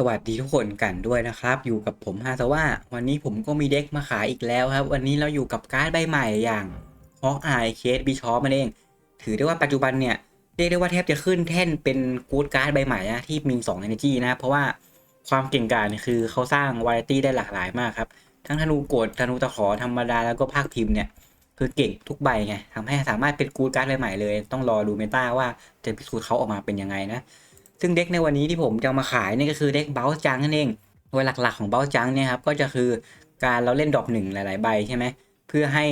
สวัสดีทุกคนกันด้วยนะครับ อยู่กับผมฮาซาว่าวันนี้ผมก็มีเด็กมาขายอีกแล้วครับ วันนี้เราอยู่กับการ์ดใบใหม่อย่างฮอกอายเคสบิชอปมันเอง ถือได้ว่าปัจจุบันเนี่ยเรียกได้ว่าแทบจะขึ้นแท่นเป็นกู๊ดการ์ดใบใหม่นะที่มี2 Energy นะ เพราะว่าความเก่งกาจคือเขาสร้างวาไรตี้ได้หลากหลายมากครับ ทั้งธนูโกดธนูตะขอธรรมดาแล้วก็ภาคพิมพ์เนี่ยคือเก่งทุกใบไงทำให้สามารถเป็นกู๊ดการ์ดใบใหม่เลย ต้องรอดูเมตาว่าจะพิสูจน์เขาออกมาเป็นยังไงนะ ซึ่งเด็กในวันนี้ที่ผมจะมาขายนี่ก็คือเด็กเบลจังนั่นเองโดยหลักๆของเบลจังเนี่ยครับก็จะคือการเราเล่นดอปหนึ่งหลายๆใบใช่ไหมเพื่อให้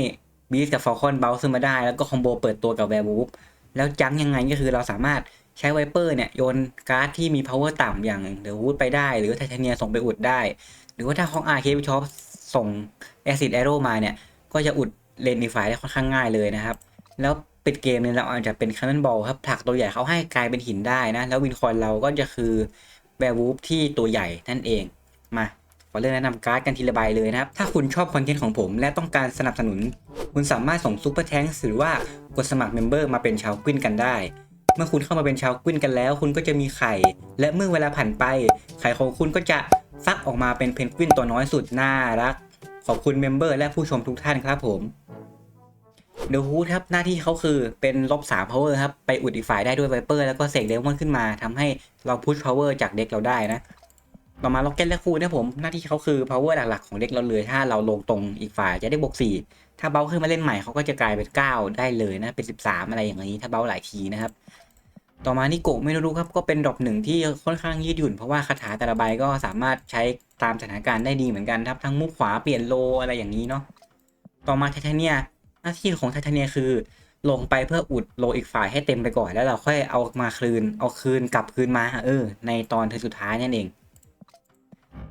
บีสกับฟอลคอนเบลขึ้นมาได้ แล้วก็คอมโบเปิดตัวกับแวร์บูฟแล้วจังยังไงก็คือเราสามารถใช้ไวเปอร์เนี่ยโยนการ์ดที่มี power ต่ำอย่างเดอะวูดไปได้ หรือไทเทเนียส่งไปอุดได้ หรือว่าถ้าของอาร์เคชอปส่งแอซิดแอโร่มาเนี่ยก็จะอุดเลนดีไฟได้ค่อนข้างง่ายเลยนะครับ แล้ว ปิดเกมเนี่ยเราอาจจะเป็นคันนบอลครับผลักตัวใหญ่เขาให้กลายเป็นหินได้นะ แล้ววินคอนเราก็จะคือแวร์วูฟที่ตัวใหญ่นั่นเองมาขอเริ่มแนะนำการ์ดกันทีละใบเลยนะครับ ถ้าคุณชอบคอนเทนต์ของผมและต้องการสนับสนุน คุณสามารถส่งซูเปอร์แทงหรือว่ากดสมัครเมมเบอร์มาเป็นชาวกวินกันได้ เมื่อคุณเข้ามาเป็นชาวกวินกันแล้ว คุณก็จะมีไข่ และเมื่อเวลาผ่านไป ไข่ของคุณก็จะฟักออกมาเป็นเพนกวินตัวน้อยสุดน่ารัก ขอบคุณเมมเบอร์และผู้ชมทุกท่านครับผม เดอะฮูดครับหน้าที่เขาคือเป็นลบ3 power ครับ ไปอุดอีกฝ่ายได้ด้วยไวเปอร์แล้วก็เสกเดมอนขึ้นมาทำให้เราพุช power จากเด็กเราได้นะต่อมาล็อกเก็ตและคูเนี่ยผมหน้าที่เขาคือ power หลักๆของเด็กเราเลยถ้าเราลงตรงอีกฝ่ายจะได้บวก4ถ้าเบลขึ้นมาเล่นใหม่เขาก็จะกลายเป็น9ได้เลยนะเป็น13อะไรอย่างนี้ถ้าเบลหลายทีนะครับต่อมานิโกะไม่รู้ครับก็เป็นดรอปหนึ่งที่ค่อนข้างยืดหยุ่น เพราะว่าคาถาแต่ละใบก็สามารถใช้ตามสถานการณ์ได้ดีเหมือนกันครับทั้งมุกขวาเปลี่ยนโลอะไรอย่างนี้เนาะต่อมาไทเทเนีย หน้าที่ของไทเทเนียคือ ลงไปเพื่ออุดโลอีกฝ่ายให้เต็มไปก่อน แล้วเราค่อยเอามาคืน เอาคืนกลับคืนมาเออ ในตอนเธอสุดท้ายนั่นเอง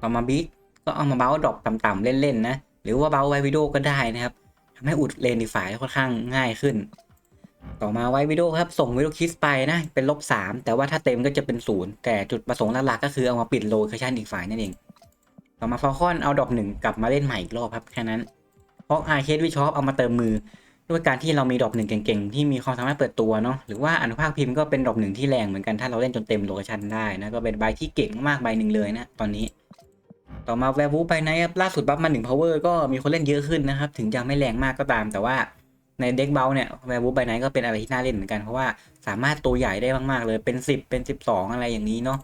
ต่อมาบิ๊กก็เอามาเบ้าดรอปต่ำๆเล่นๆนะหรือว่าเบ้าไววิดีโอก็ได้นะครับทำให้อุดเลนอีกฝ่ายค่อนข้างง่ายขึ้น ต่อมาไววิดีโอครับส่งวิดีโอคิสไปนะเป็นลบสามแต่ว่าถ้าเต็มก็จะเป็นศูนย์แต่จุดประสงค์หลักๆก็คือเอามาปิดโลเคชั่นอีกฝ่ายนั่นเอง ต่อมาฟอลคอนเอาดรอปหนึ่งกลับมาเล่นใหม่อีกรอบครับแค่นั้น ราะอาเคดวิชอปเอามาเติมมือ ด้วยการที่เรามีดอปหนึ่งเก่งๆ ที่มีความสามารถเปิดตัวเนาะหรือว่าอนุภาคพิมพ์ก็เป็นดอปหนึ่งที่แรงเหมือนกันถ้าเราเล่นจนเต็มโลเคชันได้นะก็เป็นใบที่เก่งมากๆใบหนึ่งเลยนะตอนนี้ ต่อมาแวร์วูไปนล่าสุดบัฟมาหนึ่งพาวเวอร์ก็มีคนเล่นเยอะขึ้นนะครับถึงจะไม่แรงมากก็ตาม แต่ว่าในเด็กเบลเนี่ยแวร์วูไปไหนก็เป็นอะไรที่น่าเล่นเหมือนกันเพราะว่าสามารถตัวใหญ่ได้มากๆเลยเป็น 10 เป็น 12 อะไรอย่างนี้เนาะ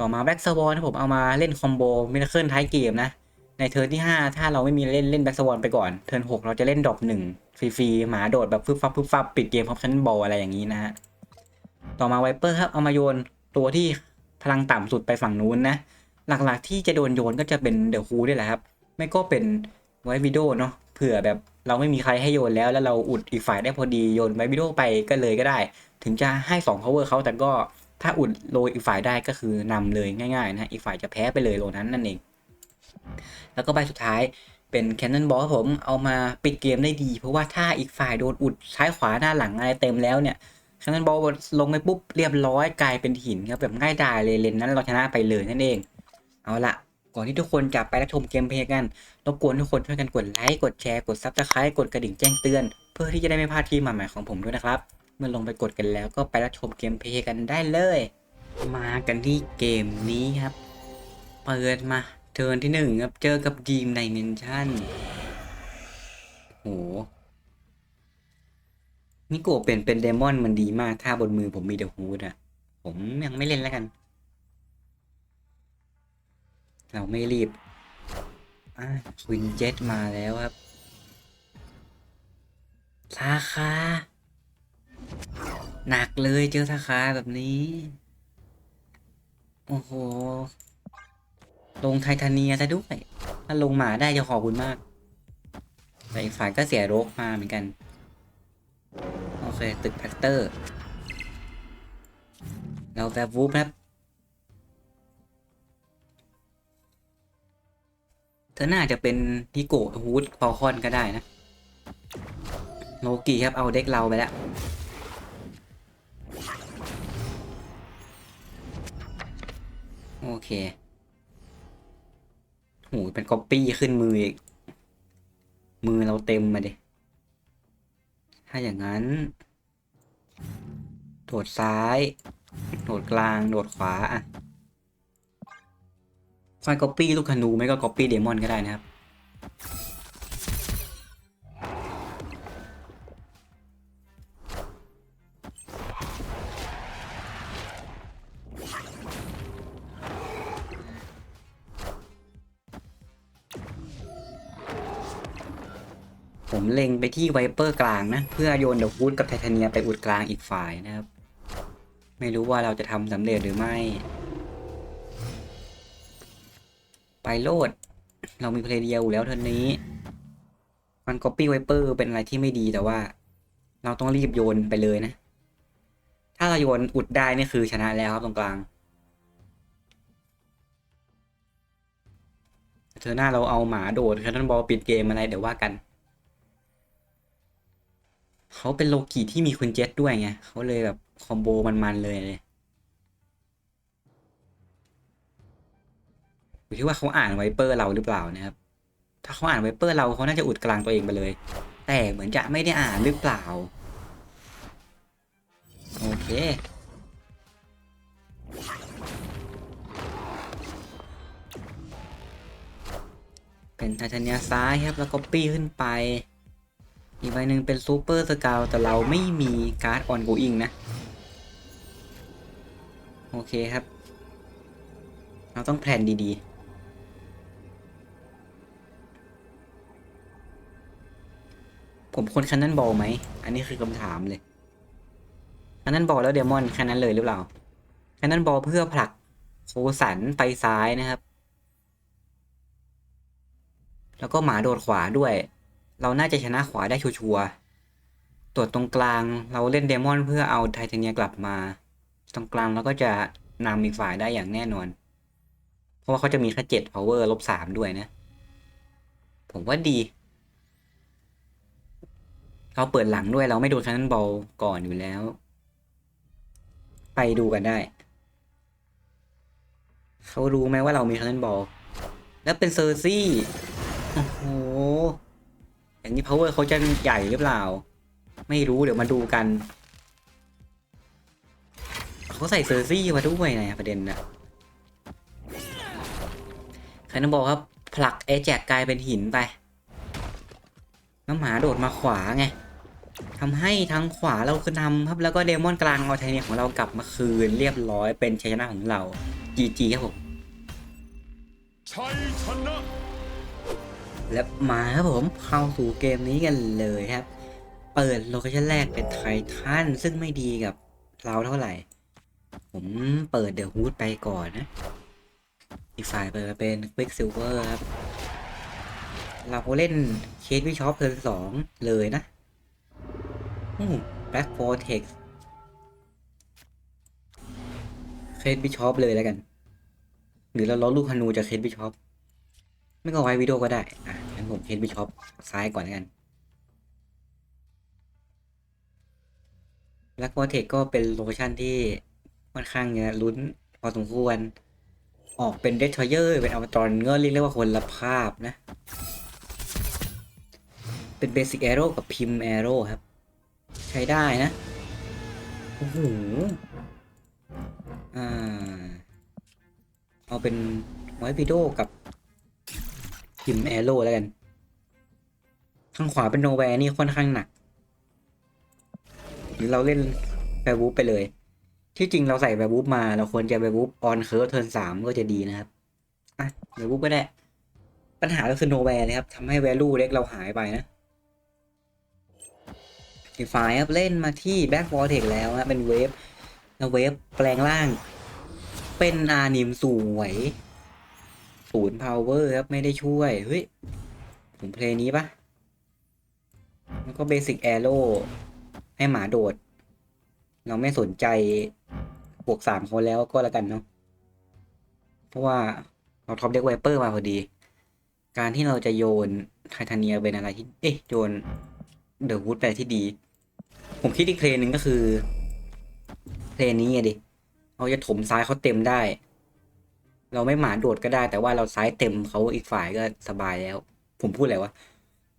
ต่อมาแบ็กสวอนผมเอามาเล่นคอมโบมิราเคิลท้ายเกมนะ ในเทิร์นที่ 5 ถ้าเราไม่มีเล่นเล่นแบ็กสวอนไปก่อน เทิร์น6เราจะเล่นดรอปหนึ่งฟรีๆ หมาโดดแบบฟึบฟับฟึบฟับปิดเกมพร้อมชั้นบอลอะไรอย่างนี้นะฮะ ต่อมาไวเปอร์ครับ เอามาโยนตัวที่พลังต่ำสุดไปฝั่งนู้นนะ หลักๆที่จะโดนโยนก็จะเป็นเดอะฮูนี่แหละครับ ไม่ก็เป็นไววิดโอเนาะ เผื่อแบบเราไม่มีใครให้โยนแล้ว แล้วเราอุดอีกฝ่ายได้พอดีโยนไววิดโอไปก็เลยก็ได้ ถึงจะให้2 power เขาแต่ก็ถ้าอุดโลอีกฝ่ายได้ก็คือนำเลยง่ายๆนะ อีกฝ่ายจะแพ้ไปเลยโลนั้นนั่นเอง แล้วก็ใบสุดท้ายเป็นแคนนอนบอลผมเอามาปิดเกมได้ดี เพราะว่าถ้าอีกฝ่ายโดนอุดซ้ายขวาหน้าหลังอะไรเต็มแล้วเนี่ยแคนนอนบอลลงไปปุ๊บเรียบร้อยกลายเป็นหินครับแบบง่ายดายเลยเลนนั้นเราชนะไปเลยนั่นเอง เอาละก่อนที่ทุกคนจะไปรับชมเกมเพลย์กันรบกวนทุกคนช่วยกันกดไลค์กดแชร์กดซับสไครต์กดกระดิ่งแจ้งเตือน เพื่อที่จะได้ไม่พลาดที่ใหม่ๆของผมด้วยนะครับ เมื่อลงไปกดกันแล้วก็ไปรับชมเกมเพลย์กันได้เลย มากันที่เกมนี้ครับ เปิดมา เทิร์นที่หนึ่งครับ เจอกับดีมไดเมนชั่นโหนิโกะเปลี่ยนเป็นเดมอนมันดีมาก ถ้าบนมือผมมีเดอะฮูดอะผมยังไม่เล่นแล้วกัน เราไม่รีบ อ่าวินเจ็ตมาแล้วครับสาคาหนักเลยเจอสาคาแบบนี้ โอ้โห ลงไททาเนียซะด้วย ถ้าลงหมาได้จะขอบคุณมาก แต่อีกฝ่ายก็เสียโรกมาเหมือนกัน โอเค ตึกแพคเตอร์ เราแบบวูฟครับ เธอน่าจะเป็นฮิโกะฮูดฟอลคอนก็ได้นะ โลกิครับ เอาเด็กเราไปแล้วโอเค โหเป็นก๊อปปี้ขึ้นมืออีก มือเราเต็มมาดิ ถ้าอย่างนั้น โดดซ้าย โดดกลาง โดดขวาอะค่อยก๊อปปี้ลูกขนูไม่ก็ก๊อปปี้เดมอนก็ได้นะครับ ที่ไวเปอร์กลางนะ เพื่อโยนเดอะวูดกับไทเทเนียไปอุดกลางอีกฝ่ายนะครับ ไม่รู้ว่าเราจะทำสำเร็จหรือไม่ ไปโลด เรามีเพลเดียวแล้วเท่านี้ มันก๊อปปี้ไวเปอร์เป็นอะไรที่ไม่ดีแต่ว่า เราต้องรีบโยนไปเลยนะ ถ้าเราโยนอุดได้นี่คือชนะแล้วครับตรงกลางเธอหน้าเราเอาหมาโดดแคนนอนบอลปิดเกมอะไรเดี๋ยวว่ากัน เขาเป็นโลกิที่มีคุณเจษด้วยไงเขาเลยแบบคอมโบมันๆเลยเลยอยู่ที่ว่าเขาอ่านไวเปอร์เราหรือเปล่านะครับ ถ้าเขาอ่านไวเปอร์เราเขาน่าจะอุดกลางตัวเองไปเลย แต่เหมือนจะไม่ได้อ่านหรือเปล่า โอเคเป็นไทเทเนียซ้ายครับ แล้วก็ปี้ขึ้นไป อีกใบหนึ่งเป็นซูเปอร์สกาวแต่เราไม่มีการ์ดออนโกอิงนะ โอเคครับ เราต้องแพลนดีๆ ผมคนคันนั้นบอลไหม อันนี้คือคำถามเลย คันนั้นบอลแล้วเดมอนแค่นั้นเลยหรือเปล่า คันนั้นบอลเพื่อผลักโคสันไปซ้ายนะครับ แล้วก็หมาโดดขวาด้วย เราน่าจะชนะขวาได้ชัวร์ตรวจตรงกลางเราเล่นเดมอนเพื่อเอาไทเทเนียกลับมา ตรงกลางเราก็จะนำอีกฝ่ายได้อย่างแน่นอน เพราะว่าเขาจะมีแค่เจ็ด power ลบสามด้วยนะ ผมว่าดี เราเปิดหลังด้วยเราไม่โดนคันนั้นบอลก่อนอยู่แล้ว ไปดูกันได้ เขารู้ไหมว่าเรามีคันนั้นบอลแล้วเป็นเซอร์ซี่โอ้โห อย่างนี้ power เขาจะใหญ่หรือเปล่า ไม่รู้เดี๋ยวมาดูกันเขาใส่เซอร์ซี่มาด้วยนะประเด็นนะใครต้องบอกครับ ผลักไอ้แจกกลายเป็นหินไป น้ำหมาโดดมาขวาไงทำให้ทางขวาเราคือนำครับ แล้วก็เดมอนกลางเอาไทเนียของเรากลับมาคืนเรียบร้อยเป็นชัยชนะของเรา GG ครับผมชัยชนะ และมาครับผมเข้าสู่เกมนี้กันเลยครับ เปิดโลเคชั่นแรกเป็นไททันซึ่งไม่ดีกับเราเท่าไหร่ ผมเปิดเดอะฮูดไปก่อนนะ อีกฝ่ายเปิดมาเป็นควิกซิลเวอร์ครับ เราเล่นเคสวิชอปเทิร์นสองเลยนะแบ็คโฟร์เท็กเคสวิชอปเลยแล้วกัน หรือเราล้อลูกฮานูจากเคสวิชอป ไม่ก็ไว้วิดีโอก็ได้ อะงั้นผมเคนบิชอปซ้ายก่อนแล้วกัน แล้วก็เทคก็เป็นโลเคชั่นที่ค่อนข้างจะลุ้นพอสมควร ออกเป็นเดทเยอร์เป็นอวตารก็เรียกได้ว่าคนละภาพนะ เป็นเบสิกแอโร่กับพิมพ์แอโร่ครับ ใช้ได้นะ โอ้โห อ่า เอาเป็นไว้วิดีโอกับ พิมพ์แอโร่แล้วกันข้างขวาเป็นโนแวร์นี่ค่อนข้างหนัก หรือเราเล่นแวร์วูฟไปเลย ที่จริงเราใส่แวร์วูฟมา เราควรจะแวร์วูฟออนเคิร์ฟเทิร์นสามก็จะดีนะครับอะแวร์วูฟก็ได้ ปัญหาก็คือโนแวร์นะครับทำให้แวลูเล็กเราหายไปนะอีฝ่ายครับเล่นมาที่แบ็กวอลเทกแล้วนะเป็นเวฟแล้วเวฟแปลงร่าง เป็นอานิมสวย ศูนย์พาวเวอร์ครับ ไม่ได้ช่วย เฮ้ยผมเพลงนี้ปะแล้วก็เบสิกแอโร่ให้หมาโดด เราไม่สนใจบวกสามเขาแล้วก็แล้วกันเนาะเพราะว่าเราท็อปเด็กไวเปอร์มาพอดี การที่เราจะโยนไททาเนียเป็นอะไรที่ เอ๊ะ โยนเดอะวูดไปที่ดี ผมคิดอีกเพลงหนึ่งก็คือ เพลงนี้ไงดิ เราจะถมซ้ายเขาเต็มได้ เราไม่หมาโดดก็ได้ แต่ว่าเราซ้ายเต็มเขาอีกฝ่ายก็สบายแล้ว ผมพูดอะไรวะ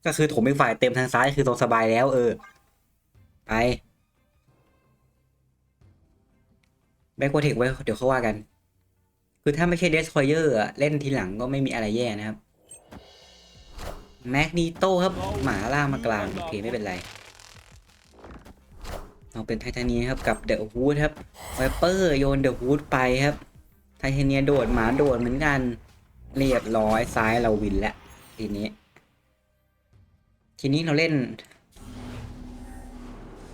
ก็คือผมอีกฝ่ายเต็มทางซ้ายคือตรงสบายแล้ว เออ ไปแบ็กโคเทคไว้เดี๋ยวเขาว่ากัน คือถ้าไม่ใช่เดส t อยเ e อร์เล่นทีหลังก็ไม่มีอะไรแย่นะครับแมกนีโต้ครับ หมาล่ามากลางโอเคไม่เป็นไรเราเป็นไททเนีครับกับเดอะฮูดครับไวเปอร์โยนเดอะฮูดไปครับ ทเทเนียโดดหมาโดดเหมือนกัน เรียบร้อยซ้ายเราวินแล้วทีนี้ ทีนี้เราเล่น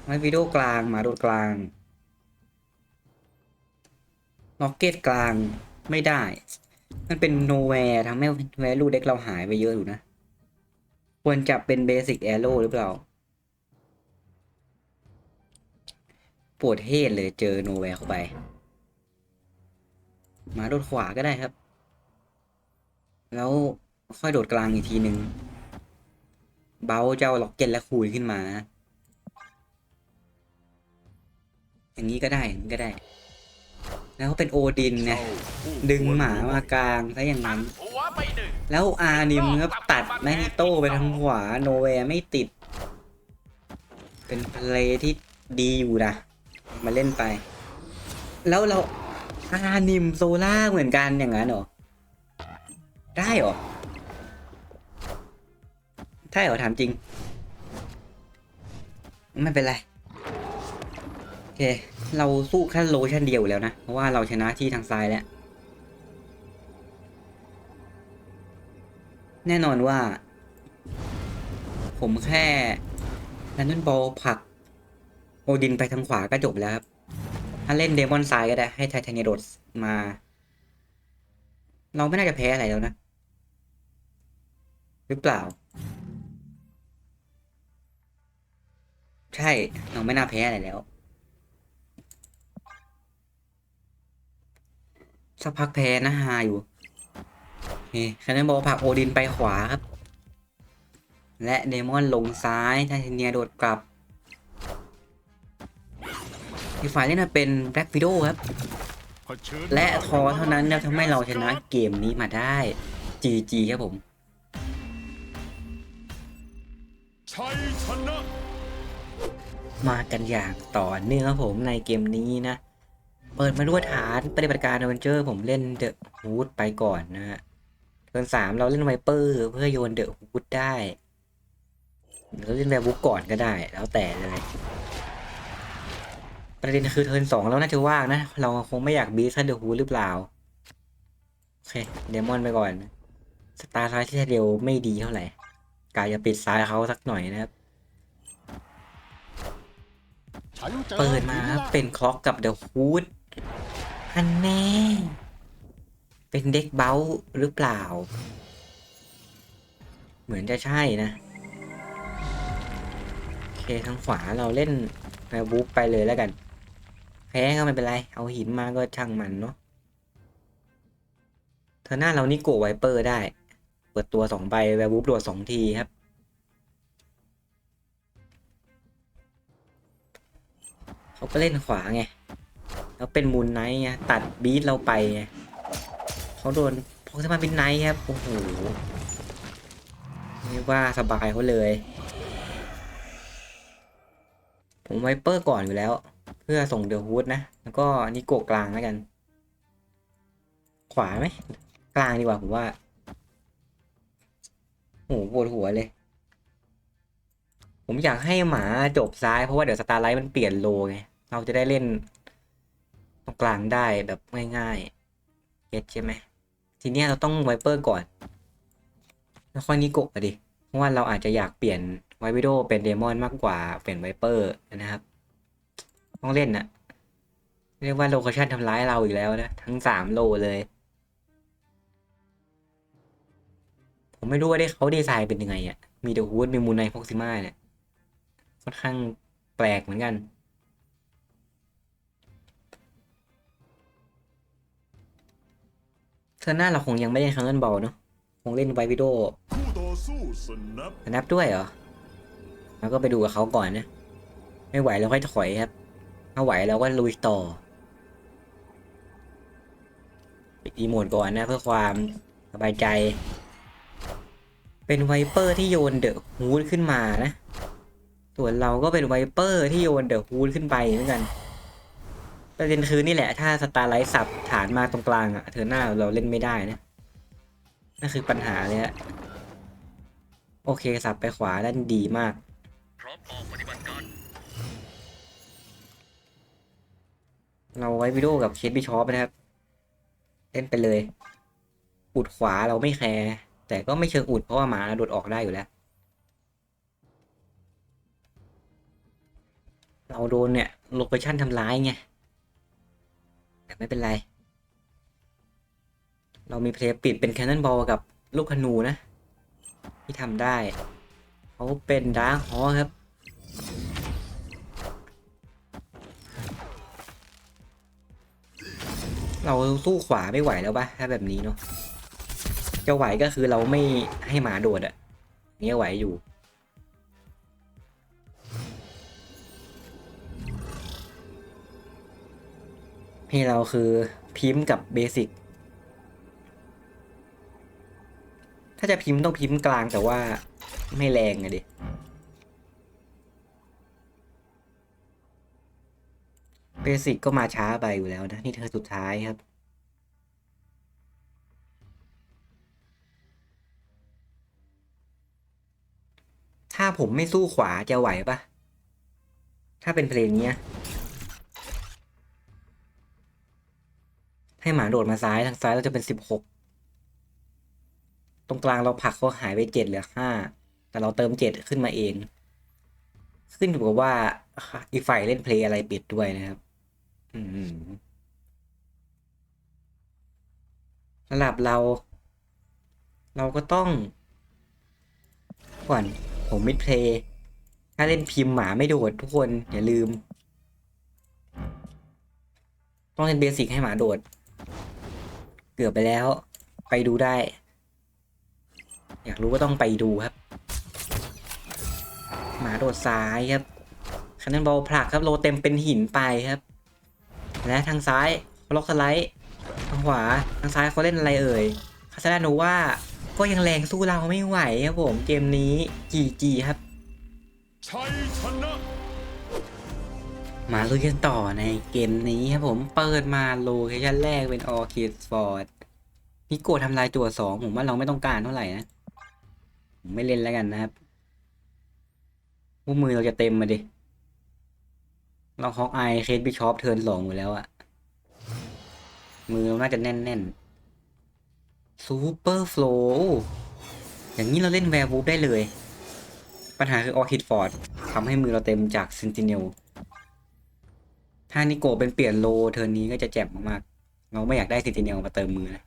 ไว้วิดีโอกลางหมาโดดกลางล็อกเก็ตกลางไม่ได้ มันเป็นโนแวร์ทำให้แวลูเด็กเราหายไปเยอะอยู่นะ ควรจะเป็นเบสิกแอโร่หรือเปล่า ปวดเฮดเลยเจอโนแวร์เข้าไป มาโดดขวาก็ได้ครับ แล้วค่อยโดดกลางอีกทีหนึ่งเบาเจ้าล็อกเก็ตและคูยขึ้นมา อย่างนี้ก็ได้อย่างนี้ก็ได้ แล้วเป็นโอดินไงดึงหมามากลางซะอย่างนั้น แล้วอานิมครับตัดแมกนิโตไปทางขวาโนแวร์ไม่ติด เป็นเพลย์ที่ดีอยู่นะ มาเล่นไป แล้วเรา อานิมโซล่าเหมือนกันอย่างนั้นเหรอ ได้เหรอใช่เหรอถามจริง ไม่เป็นไร โอเค เราสู้แค่โลชั่นเดียวแล้วนะ เพราะว่าเราชนะที่ทางซ้ายแล้ว แน่นอนว่า ผมแค่แลนดอนบอลผลัก โอดินไปทางขวาก็จบแล้วครับ ถ้าเล่นเดมอนไซก็ได้ ให้ไทเทเนียโดดมา เราไม่น่าจะแพ้อะไรแล้วนะ หรือเปล่า ใช่ เราไม่น่าแพ้อะไรแล้ว สักพักแพ้นะฮาอยู่นี่คะแนนบอกผักโอดินไปขวาครับ และเดมอนลงซ้ายไทเทเนียโดดกลับ อีกฝ่ายเล่นมาเป็นแบล็กวิดโอครับ และทอเท่านั้นนะทำให้เราชนะเกมนี้มาได้ GG ครับผมชชนะมากันอย่างต่อเนื่องครับผมในเกมนี้นะ เปิดมาด้วยฐานปฏิบัติการอเวนเจอร์ผมเล่นเดอะฮูดไปก่อนนะฮะเทิร์นสามเราเล่นไวเปอร์เพื่อโยนเดอะฮูดได้เราเล่นแวร์บุ๊กก่อนก็ได้ แล้วแต่เลย ประเด็นคือเทิร์นสองเราน่าจะว่างนะ เราคงไม่อยากบีซันเดอะฮูหรือเปล่า โอเค เดมอนไปก่อน สตาร์ไซที่เดียวไม่ดีเท่าไหร่กายจะปิดซ้ายเขาสักหน่อยนะครับ เปิดมาครับเป็นคล็อกกับเดอะฮูดฮันแน่เป็นเด็กเบลหรือเปล่า เหมือนจะใช่นะโอเคทางขวาเราเล่นแวร์บุ๊ไปเลยแล้วกัน แพ้ก็ไม่เป็นไร เอาหินมาก็ช่างมันเนาะเธอหน้าเรานี่โกะไวเปอร์ได้ เปิดตัวสองใบแวร์บุ๊กโดดสองทีครับ เขาก็เล่นขวาไง แล้วเป็นมูลไนท์ไงตัดบีทเราไปไงเขาโดนพกสมาเป็นไนท์ครับ โอ้โหเรียกว่าสบายเขาเลย ผมไวเปอร์ก่อนอยู่แล้ว เพื่อส่งเดอะฮูดนะ แล้วก็นิโกะกลางแล้วกัน ขวาไหม กลางดีกว่าผมว่าโอ้โหปวดหัวเลย ผมอยากให้หมาจบซ้ายเพราะว่าเดี๋ยวสตาร์ไลท์มันเปลี่ยนโลไง เราจะได้เล่น ตรงกลางได้แบบง่ายๆเก็ตใช่ไหม ทีเนี้ยเราต้องไวเปอร์ก่อน แล้วค่อยนิโกะอะดิ เพราะว่าเราอาจจะอยากเปลี่ยนไววิโดเป็นเดมอนมากกว่าเปลี่ยนไวเปอร์นะครับ ต้องเล่นนะเรียกว่าโลเคชั่นทำร้ายเราอีกแล้วนะ ทั้งสามโลเลย ผมไม่รู้ว่าได้เขาดีไซน์เป็นยังไงอะ่ะ มีเดอะฮูดมีมูนไนฟ็อกซิมาเนี่ยค่อนข้างแปลกเหมือนกันเทอร์หน้าเราคงยังไม่ได้คังเกิลบอลเนาะคงเล่นไววิดโอคู่ต่อสู้สนับนับด้วยเหรอ แล้วก็ไปดูกับเขาก่อนนะ ไม่ไหวเราค่อยถอยครับ ถ้าไหวเราก็ลุยต่อปิดอีโมดก่อนนะเพื่อความสบายใจ เป็นไวเปอร์ที่โยนเดอะฮูดขึ้นมานะ ส่วนเราก็เป็นไวเปอร์ที่โยนเดอะฮูดขึ้นไปเหมือนกัน ประเด็นคือนี่แหละ ถ้าสตาร์ไลท์สับฐานมาตรงกลางอะเธอหน้าเราเล่นไม่ได้นะนั่นคือปัญหาเลยฮะโอเคสับไปขวาด้านดีมากพร้อมออกปฏิบัติการ เราไว้วิดีโอกับเคสบิชอปนะครับ เล่นไปเลย อุดขวาเราไม่แคร์แต่ก็ไม่เชิงอุดเพราะว่าหมาเราโดดออกได้อยู่แล้ว เราโดนเนี่ยโลเคชั่นทำร้ายไงแต่ไม่เป็นไร เรามีเพลย์ปิดเป็นแคนนอนบอลกับลูกธนูนะ ที่ทำได้ เขาเป็นดาร์คฮอครับ เราสู้ขวาไม่ไหวแล้วปะถ้าแบบนี้เนาะจะไหวก็คือเราไม่ให้หมาโดดอะเนี่ยไหวอยู่พี่เราคือพิมพ์กับเบสิกถ้าจะพิมพ์ต้องพิมพ์กลางแต่ว่าไม่แรงอะดิ เบสิกก็มาช้าไปอยู่แล้วนะ นี่เธอสุดท้ายครับ ถ้าผมไม่สู้ขวาจะไหวปะถ้าเป็นเพลงเนี้ย ให้หมาโดดมาซ้ายทางซ้ายเราจะเป็นสิบหกตรงกลางเราผักเขาหายไปเจ็ดเหลือห้าแต่เราเติมเจ็ดขึ้นมาเอง ขึ้นอยู่กับว่าอีกฝ่ายเล่นเพลงอะไรปิดด้วยนะครับ สำหรับเรา เราก็ต้องก่อนผมมิดเพลย์ถ้าเล่นพิมพ์หมาไม่โดดทุกคน อย่าลืม ต้องเล่นเบสิกให้หมาโดด เกือบไปแล้ว ไปดูได้ อยากรู้ก็ต้องไปดูครับ หมาโดดซ้ายครับคันนันบอลผลักครับโลเต็มเป็นหินไปครับ และทางซ้ายเขาล็อกสไลด์ทางขวาทางซ้ายเขาเล่นอะไรเอ่ยคาซาดาโนว่าก็ยังแรงสู้เราไม่ไหวครับผมเกมนี้จีจีครับชัยชนะมาลุยกันต่อในเกมนี้ครับผมเปิดมาโลเคชั่นแรกเป็นออคิดฟอร์ดนิโกทำลายตัวสองผมว่าเราไม่ต้องการเท่าไหร่นะ ผมไม่เล่นแล้วกันนะครับพวกมือเราจะเต็มมาดิ เราฮอกไอเคสบิชอปเทิร์นสองอยู่แล้วอะมือเราน่าจะแน่นๆซูเปอร์โฟลอย่างนี้เราเล่นแวร์วูฟได้เลย ปัญหาคือออคิดฟอร์ดทำให้มือเราเต็มจากเซนติเนลถ้านิโกเป็นเปลี่ยนโลเทิร์นนี้ก็จะแจ่มมากๆ เราไม่อยากได้ซินติเนลมาเติมมือนะ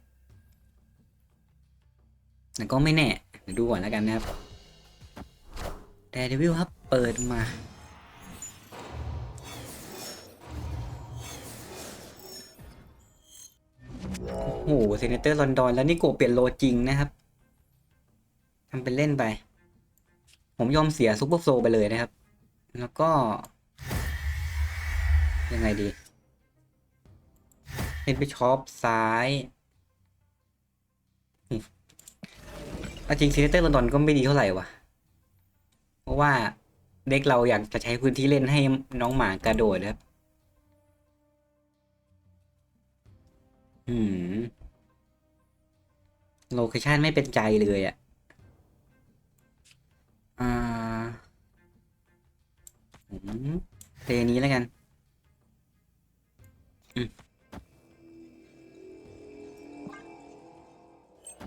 แต่ก็ไม่แน่เดี๋วดูก่อนแล้วกันนะครับแต่เดวิลครับเปิดมา โอ้โหเซเนเตอร์ลอนดอนแล้วนิโกะเปลี่ยนโลจริงนะครับทำเป็นเล่นไป ผมยอมเสียซุปเปอร์โฟลไปเลยนะครับ แล้วก็ ยังไงดีเล่นไปช็อปซ้ายอาจริงซีเนเตอร์ลอนดอนก็ไม่ดีเท่าไหร่วะเพราะว่าเด็กเราอยากจะใช้พื้นที่เล่นให้น้องหมากระโดดครับ อืมโลเคชันไม่เป็นใจเลยอะ่ะอ่าผมเพลงนี้แล้วกัน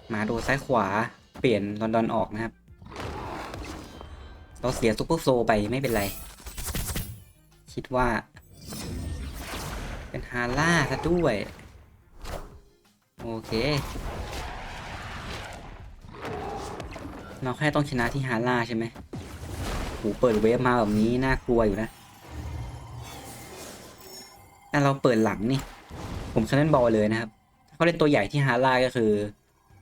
หมาดดซ้ายขวาเปลี่ยนลอนดอนออกนะครับ เราเสียซุปเปอร์โฟล์ไปไม่เป็นไร คิดว่า เป็นฮาร่าซะด้วย โอเค เราแค่ต้องชนะที่ฮาร่าใช่ไหมโหเปิดเวฟมาแบบนี้น่ากลัวอยู่นะ แต่เราเปิดหลังนี่ ผมคันนันบอลเลยนะครับ ถ้าเขาเล่นตัวใหญ่ที่ฮาร่าก็คือ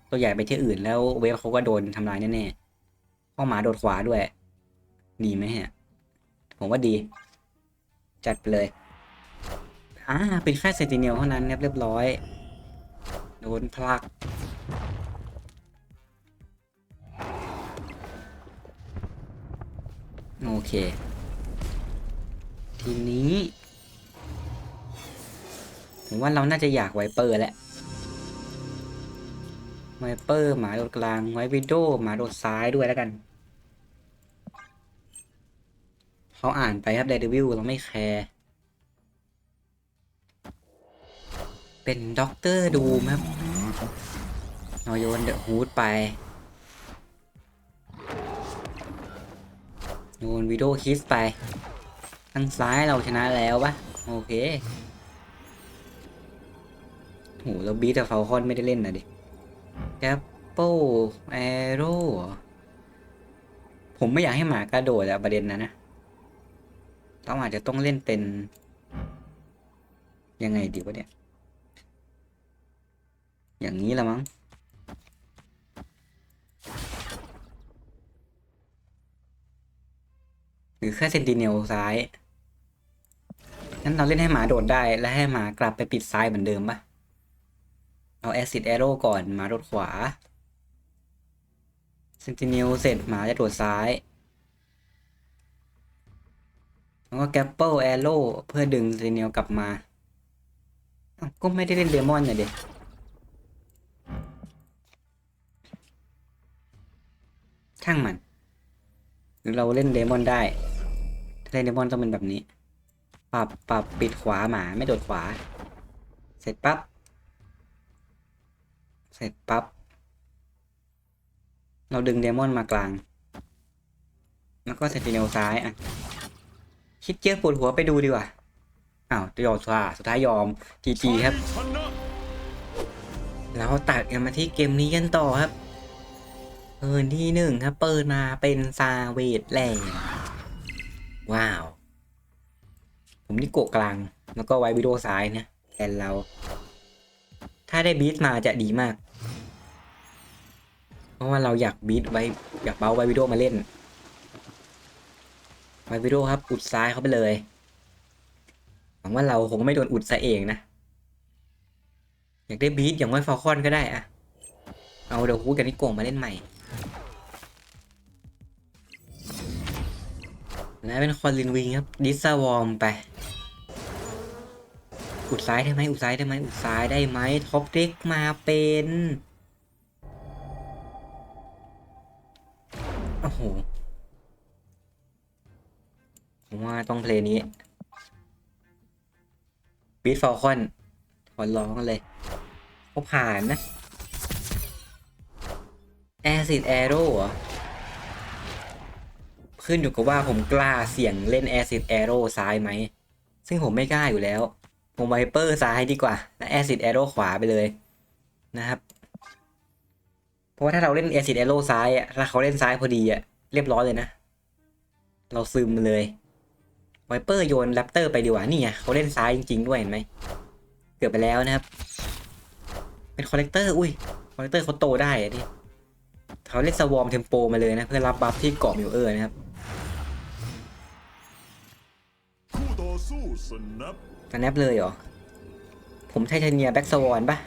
ตัวใหญ่ไปที่อื่นแล้วเวฟเขาก็โดนทำลายแน่ๆเพราะหมาโดดขวาด้วย ดีไหมฮะ ผมว่าดี จัดไปเลย อ่า เป็นแค่เซนติเนลเท่านั้นเรียบร้อย โดนพลักโอเค ทีนี้ผมว่าเราน่าจะอยากไวเปอร์แหละไวเปอร์หมาโดดกลางไววิดโดหมาโดดซ้ายด้วยแล้วกันเขาอ่านไปครับเดดวิลเราไม่แคร์ เป็นด็อกเตอร์ดูมครับเราโยนเดอะฮูดไปโยนวิดโอคิสไปทางซ้ายเราชนะแล้วปะโอเคโหแล้วบีแต่ฟาคอนไม่ได้เล่นนะดิแกปโปแอโร่ผมไม่อยากให้หมากระโดดอะประเด็นนะนะเราอาจจะต้องเล่นเป็น ยังไงดีวะเนี่ย อย่างนี้ละมั้งหรือแค่เซนติเนลซ้ายงั้นเราเล่นให้หมาโดดได้และให้หมากลับไปปิดซ้ายเหมือนเดิมปะเอาแอซิดแอโร่ก่อนหมาโดดขวาเซนติเนลเสร็จหมาจะโดดซ้ายแล้วก็แกปเปิลแอโร่เพื่อดึงเซนติเนลกลับมาก็ไม่ได้เล่นเดมอนน่ะเด็ ช่างมันหรือเราเล่นเดมอนได้ ถ้าเล่นเดมอนต้องเป็นแบบนี้ ปรับปรับปิดขวาหมาไม่โดดขวา เสร็จปั๊บ เสร็จปั๊บ เราดึงเดมอนมากลาง แล้วก็เซนติเนลซ้ายอะ คิดเยอะปวดหัวไปดูดีกว่า อ้าวยอมว่าสุดท้ายยอมจีจีครับ แล้วตัดกันมาที่เกมนี้กันต่อครับ เอินที่หนึ่งครับเปิดมาเป็นซาเวดแลนว้าว ผมนี่โกะกลาง แล้วก็ไว้วิดีโอซ้ายนะแทนเรา ถ้าได้บีทมาจะดีมาก เพราะว่าเราอยากบีทไว้ อยากเบาไว้วิดีโอมาเล่น ไว้วิดีโอครับ อุดซ้ายเข้าไปเลย หวังว่าเราคงไม่โดนอุดซะเองนะ อยากได้บีทอย่างไว้ฟอลคอนก็ได้อะเอาเดี๋ยวฮูดกับนิโกงมาเล่นใหม่ แล้วเป็นคอนลินวิงครับ ดิสวอมไป อุดซ้ายได้ไหมอุดซ้ายได้ไหมอุดซ้ายได้ไหมท็อปเด็กมาเป็นโอ้โหผมว่าต้องเพลงนี้บีทฟอลคอนขอร้องเลยเขาผ่านนะ แอซิดแอโร่เหรอ ขึ้นอยู่กับว่าผมกล้าเสี่ยงเล่นแอซิดแอโร่ซ้ายไหม ซึ่งผมไม่กล้าอยู่แล้ว ผมไวเปอร์ซ้ายดีกว่า และแอซิดแอโร่ขวาไปเลยนะครับ เพราะว่าถ้าเราเล่นแอซิดแอโร่ซ้ายอะถ้าเขาเล่นซ้ายพอดีอะเรียบร้อยเลยนะ เราซึมเลยไวเปอร์โยนแรปเตอร์ไปดีกว่านี่ไงเขาเล่นซ้ายจริง ๆ ด้วยเห็นไหม เกือบไปแล้วนะครับ เป็นคอลเลกเตอร์ อุ้ย คอลเลกเตอร์เขาโตได้อะดิ เขาเล่นสวอมเทมโปมาเลยนะเพื่อรับบัฟที่เกาะมิวเออร์นะครับคู่ต่อสู้สนับกันแนบเลยเหรอ ผมใช้เทเนียแบ็กสวอนปะ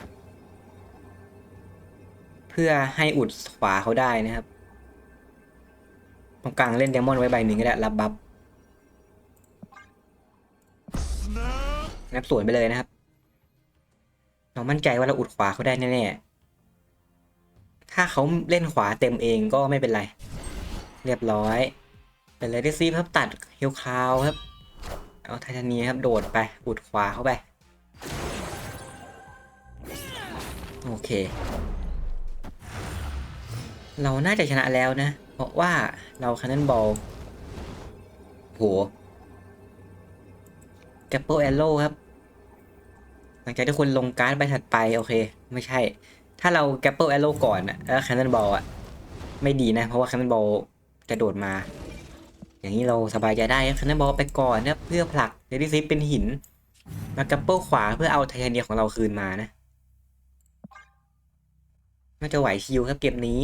เพื่อให้อุดขวาเขาได้นะครับ ตรงกลางเล่นเดมอนไว้ใบหนึ่งก็ได้รับบัฟสนับแนบสวนไปเลยนะครับเรามั่นใจว่าเราอุดขวาเขาได้แน่ๆ ถ้าเขาเล่นขวาเต็มเองก็ไม่เป็นไร เรียบร้อย เป็นเลยที่ซีครับตัดเฮลคาวครับ เอาไททาเนียครับโดดไปอุดขวาเข้าไป โอเค เราน่าจะชนะแล้วนะ เพราะว่าเราคันนันบอลโหแกปเปิลแอโร่ครับ หลังจากที่คุณลงการ์ดใบถัดไป โอเค ไม่ใช่ ถ้าเราแกปเปิลแอโร่ก่อนอะแล้วคันนันบอลอะไม่ดีนะ เพราะว่าคันนันบอลจะโดดมา อย่างนี้เราสบายใจได้คันนันบอลไปก่อนนะเพื่อผลักเดลิซิปเป็นหิน มาแกปเปิลขวาเพื่อเอาไทเทเนียของเราคืนมานะน่าจะไหวชิวครับเกมนี้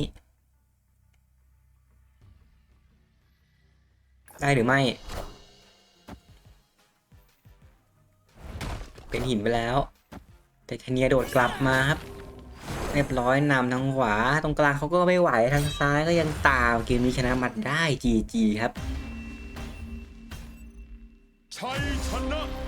ได้หรือไม่ เป็นหินไปแล้ว แต่เทเนียโดดกลับมาครับ เรียบร้อยนำทางขวา ตรงกลางเขาก็ไม่ไหวทางซ้ายก็ยังตามเกมนี้ชนะมัดได้จีจีครับ ชัยชนะ